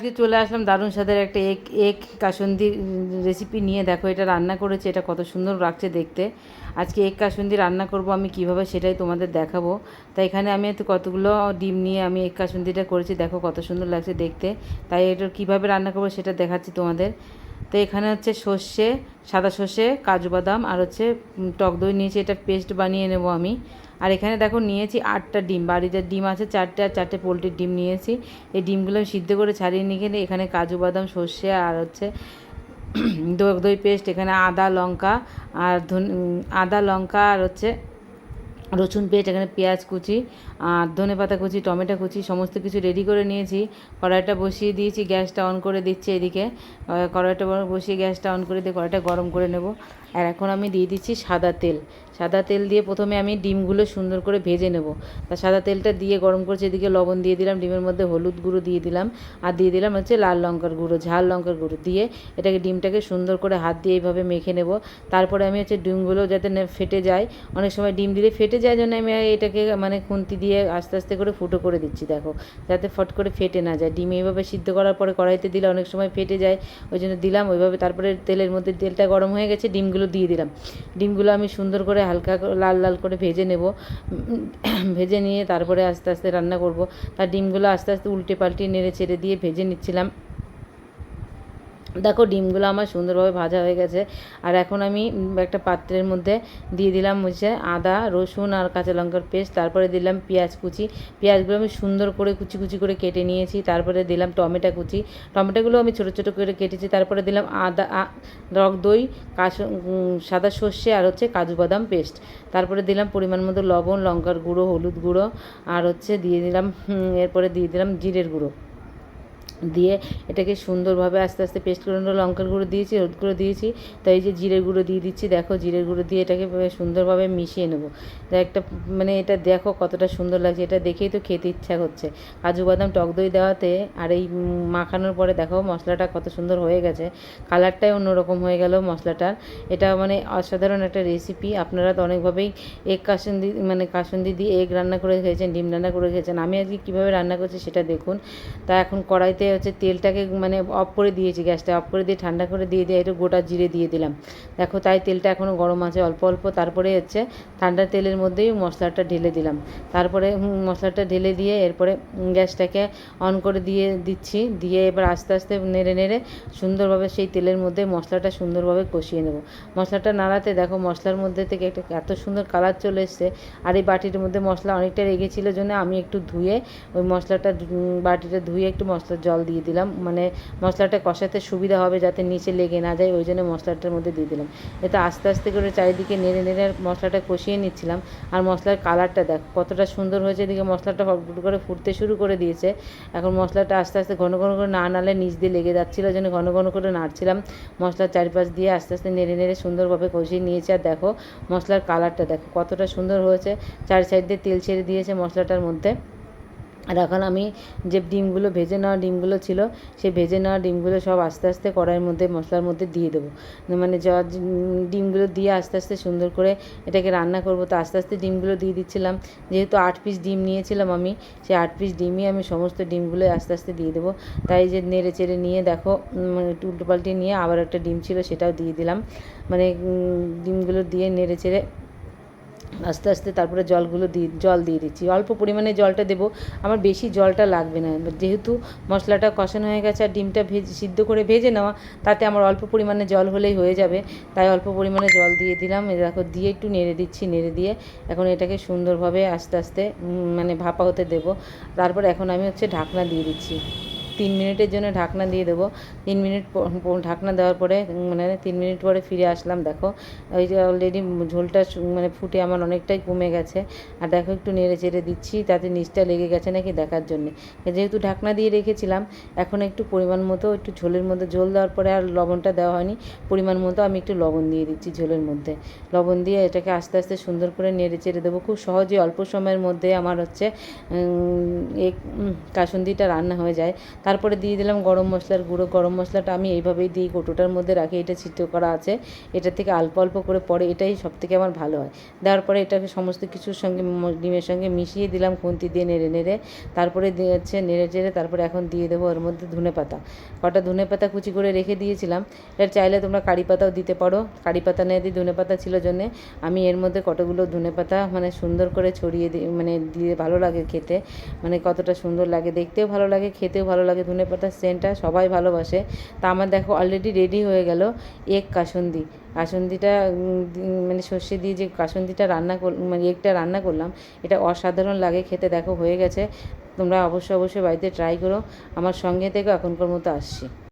আজকে চলে আসলাম, দারুণ স্বাদের একটা এক এক কাসন্দি রেসিপি নিয়ে। দেখো, এটা রান্না করেছে, এটা কত সুন্দর লাগছে দেখতে। আজকে এক কাসন্দি রান্না করব আমি কীভাবে সেটাই তোমাদের দেখাবো। তাই এখানে আমি কতগুলো ডিম নিয়ে আমি এক কাসন্দিটা করেছি, দেখো কত সুন্দর লাগছে দেখতে। তাই এটা কীভাবে রান্না করব সেটা দেখাচ্ছি তোমাদের। তো এখানে হচ্ছে সর্ষে, সাদা সর্ষে, কাজু বাদাম আর হচ্ছে টক দই নিয়েছি। এটা পেস্ট বানিয়ে নেব আমি। আর এখানে দেখো নিয়েছি আটটা ডিম। বাড়িতে ডিম আছে চারটে, আর চারটে পোলট্রির ডিম নিয়েছি। এই ডিমগুলো আমি সিদ্ধ করে ছাড়িয়ে নিয়ে গেলে এখানে কাজু বাদাম, সর্ষে আর হচ্ছে দই দই পেস্ট, এখানে আদা, লঙ্কা আর আদা, লঙ্কা আর হচ্ছে রসুন পেস্ট, এখানে পেঁয়াজ কুচি আর ধনে পাতা কুচি, টমেটো কুচি, সমস্ত কিছু রেডি করে নিয়েছি। কড়াইটা বসিয়ে দিয়েছি, গ্যাসটা অন করে দিচ্ছি এদিকে। কড়াইটা বসিয়ে গ্যাসটা অন করে দিয়ে কড়াইটা গরম করে নেব। আর এখন আমি দিয়ে দিচ্ছি সাদা তেল। সাদা তেল দিয়ে প্রথমে আমি ডিমগুলো সুন্দর করে ভেজে নেব। তা সাদা তেলটা দিয়ে গরম করছি, এদিকে লবণ দিয়ে দিলাম, ডিমের মধ্যে হলুদ গুঁড়ো দিয়ে দিলাম। আর দিয়ে দিলাম হচ্ছে লাল লঙ্কার গুঁড়ো, ঝাল লঙ্কার গুঁড়ো দিয়ে এটাকে ডিমটাকে সুন্দর করে হাত দিয়ে এইভাবে মেখে নেব। তারপরে আমি হচ্ছে ডিমগুলো যাতে ফেটে যায়। অনেক সময় ডিম দিলে ফেটে যায় জন্য আমি এটাকে মানে খুন্তি দিয়ে আস্তে আস্তে করে ফুটো করে দিচ্ছি, দেখো। যাতে ফট করে ফেটে না যায়। ডিম এইভাবে সিদ্ধ করার পরে কড়াইতে দিলে অনেক সময় ফেটে যায়, ওই জন্য দিলাম। ওইভাবে তারপরে তেলের মধ্যে তেলটা গরম হয়ে গেছে, ডিমগুলো দিয়ে দিলাম। ডিমগুলো আমি সুন্দর করে হালকা লাল লাল করে ভেজে নেব। ভেজে নিয়ে তারপরে আস্তে আস্তে রান্না করব। তার ডিমগুলো আস্তে আস্তে উল্টে পাল্টে নেড়ে ছেড়ে দিয়ে ভেজে নিচ্ছিলাম। দেখো ডিমগুলো আমার সুন্দরভাবে ভাজা হয়ে গেছে। আর এখন আমি একটা পাত্রের মধ্যে দিয়ে দিলাম হচ্ছে আদা, রসুন আর কাঁচা লঙ্কার পেস্ট। তারপরে দিলাম পেঁয়াজ কুচি। পেঁয়াজগুলো আমি সুন্দর করে কুচি কুচি করে কেটে নিয়েছি। তারপরে দিলাম টমেটো কুচি। টমেটোগুলো আমি ছোটো ছোটো করে কেটেছি। তারপরে দিলাম আদা রক দই সাদা সর্ষে আর হচ্ছে কাজু বাদাম পেস্ট। তারপরে দিলাম পরিমাণ মতো লবণ, লঙ্কার গুঁড়ো, হলুদ গুঁড়ো। আর হচ্ছে দিয়ে দিলাম এরপরে দিয়ে দিলাম জিরের গুঁড়ো। দিয়ে এটাকে সুন্দরভাবে আস্তে আস্তে পেস্ট করে নেব লঙ্কার গুঁড়ো দিয়েছি, হলুদ গুঁড়ো দিয়েছি। তাই এই যে জিরের গুঁড়ো দিয়ে দিচ্ছি, দেখো জিরের গুঁড়ো দিয়ে এটাকে সুন্দরভাবে মিশিয়ে নেব। একটা মানে এটা দেখো কতটা সুন্দর লাগছে, এটা দেখেই তো খেতে ইচ্ছা করছে। কাজু বাদাম, টক দই দেওয়াতে আর এই মাখানোর পরে দেখো মশলাটা কত সুন্দর হয়ে গেছে। কালারটাই অন্যরকম হয়ে গেল মশলাটার। এটা মানে অসাধারণ একটা রেসিপি। আপনারা তো অনেকভাবেই এগ কাসন্দি মানে কাসন্দি দিয়ে এগ রান্না করে খেয়েছেন, ডিম রান্না করে খেয়েছেন। আমি আজকে কীভাবে রান্না করছি সেটা দেখুন। তা এখন কড়াইতে হচ্ছে তেলটাকে মানে অফ করে দিয়েছি, গ্যাসটা অফ করে দিয়ে ঠান্ডা করে দিয়ে দিয়ে একটু গোটা জিরে দিয়ে দিলাম। দেখো তাই তেলটা এখনও গরম আছে, অল্প অল্প। তারপরে হচ্ছে ঠান্ডা তেলের মধ্যেই মশলাটা ঢেলে দিলাম। তারপরে মশলাটা ঢেলে দিয়ে এরপরে গ্যাসটাকে অন করে দিয়ে দিচ্ছি। দিয়ে এবার আস্তে আস্তে নেড়ে নেড়ে সুন্দরভাবে সেই তেলের মধ্যে মশলাটা সুন্দরভাবে কষিয়ে নেব। মশলাটা নাড়াতে দেখো মশলার মধ্যে থেকে একটা এত সুন্দর কালার চলে এসছে। আর এই বাটির মধ্যে মশলা অনেকটা রেগেছিল, জন্য আমি একটু ধুয়ে ওই মশলাটা বাটিটা ধুয়ে একটু মশলার জল দিয়ে দিলাম। মানে মশলাটা কষাতে সুবিধা হবে যাতে নিচে লেগে না যায়, ওই জন্য মশলাটার মধ্যে দিয়ে দিলাম। এতে আস্তে আস্তে করে চারিদিকে নেড়ে নেড়ে মশলাটা কষিয়ে নিচ্ছিলাম। আর মশলার কালারটা দেখ, কতটা সুন্দর হয়েছে। এদিকে মশলাটা ফটফট করে ফুটতে শুরু করে দিয়েছে। এখন মশলাটা আস্তে আস্তে ঘন ঘন করে না নাড়লে নিচ দিয়ে লেগে যাচ্ছিল, ওই জন্য ঘন ঘন করে নাড়ছিলাম। মশলার চারিপাশ দিয়ে আস্তে আস্তে নেড়ে নেড়ে সুন্দরভাবে কষিয়ে নিয়েছে। আর দেখো, মশলার কালারটা দেখো, কতটা সুন্দর হয়েছে। চারি সাইড দিয়ে তেল ছেড়ে দিয়েছে মশলাটার মধ্যে। আর এখন আমি যে ডিমগুলো ভেজে নেওয়া ডিমগুলো ছিল, সেই ভেজে নেওয়া ডিমগুলো সব আস্তে আস্তে কড়াইয়ের মধ্যে, মশলার মধ্যে দিয়ে দেবো। মানে য, ডিমগুলো দিয়ে আস্তে আস্তে সুন্দর করে এটাকে রান্না করব। তো আস্তে আস্তে ডিমগুলো দিয়ে দিচ্ছিলাম। যেহেতু আট পিস ডিম নিয়েছিলাম আমি, সেই আট পিস ডিমই আমি সমস্ত ডিমগুলো আস্তে আস্তে দিয়ে দেবো। তাই যে নেড়ে চেড়ে নিয়ে দেখো উল্টো পাল্টে নিয়ে আবার একটা ডিম ছিল সেটাও দিয়ে দিলাম। মানে ডিমগুলো দিয়ে নেড়ে চেড়ে আস্তে আস্তে তারপরে জলগুলো দিয়ে জল দিয়ে দিচ্ছি। অল্প পরিমাণে জলটা দেবো, আমার বেশি জলটা লাগবে না। যেহেতু মশলাটা কষানো হয়ে গেছে আর ডিমটা ভেজে, সিদ্ধ করে ভেজে নেওয়া, তাতে আমার অল্প পরিমাণে জল হলেই হয়ে যাবে। তাই অল্প পরিমাণে জল দিয়ে দিলাম। দেখো, দিয়ে একটু নেড়ে দিচ্ছি, নেড়ে দিয়ে এখন এটাকে সুন্দরভাবে আস্তে আস্তে মানে ভাপা হতে দেবো। তারপর এখন আমি হচ্ছে ঢাকনা দিয়ে দিচ্ছি। তিন মিনিটের জন্য ঢাকনা দিয়ে দেবো। তিন মিনিট ঢাকনা দেওয়ার পরে মানে তিন মিনিট পরে ফিরে আসলাম, দেখো। ওই যে অলরেডি ঝোলটা মানে ফুটে আমার অনেকটাই কমে গেছে। আর দেখো একটু নেড়ে চেড়ে দিচ্ছি, তাতে নিচটা লেগে গেছে নাকি দেখার জন্যে। যেহেতু ঢাকনা দিয়ে রেখেছিলাম, এখন একটু পরিমাণ মতো একটু ঝোলের মধ্যে, ঝোল দেওয়ার পরে আর লবণটা দেওয়া হয়নি। পরিমাণ মতো আমি একটু লবণ দিয়ে দিচ্ছি ঝোলের মধ্যে। লবণ দিয়ে এটাকে আস্তে আস্তে সুন্দর করে নেড়ে চেড়ে দেবো। খুব সহজে অল্প সময়ের মধ্যে আমার হচ্ছে কাসুন্দিটা রান্না হয়ে যায়। তারপরে দিয়ে দিলাম গরম মশলার গুঁড়ো। গরম মশলাটা আমি এইভাবেই দিই কৌটোটার মধ্যে রাখি। এটা ছিটো করা আছে। এটা থেকে অল্প অল্প করে পরে এটাই সব থেকে আমার ভালো হয়। দেওয়ার পরে এটাকে সমস্ত কিছুর সঙ্গে ডিমের সঙ্গে মিশিয়ে দিলাম খুন্তি দিয়ে নেড়ে নেড়ে। তারপরে দিয়ে হচ্ছে নেড়ে চেড়ে তারপরে এখন দিয়ে দেবো ওর মধ্যে ধনে পাতা। কটা ধনে পাতা কুচি করে রেখে দিয়েছিলাম। এটা চাইলে তোমরা কারি পাতাও দিতে পারো। কারি পাতা না দিয়ে ধনে পাতা ছিল জন্যে আমি এর মধ্যে কতগুলো ধনে পাতা মানে সুন্দর করে ছড়িয়ে দিই মানে দিয়ে ভালো লাগে খেতে। মানে কতটা সুন্দর লাগে, দেখতেও ভালো লাগে, খেতেও ভালো লাগে। ধনে পাতার সেন্টটা সবাই ভালোবাসে। তা আমার দেখো অলরেডি রেডি হয়ে গেল এক কাসন্দি। কাসন্দিটা মানে সর্ষে দিয়ে যে কাসন্দিটা রান্না কর মানে এগটা রান্না করলাম, এটা অসাধারণ লাগে খেতে, দেখো হয়ে গেছে। তোমরা অবশ্যই অবশ্যই বাড়িতে ট্রাই করো। আমার সঙ্গে থেকে এখনকার মতো আসছি।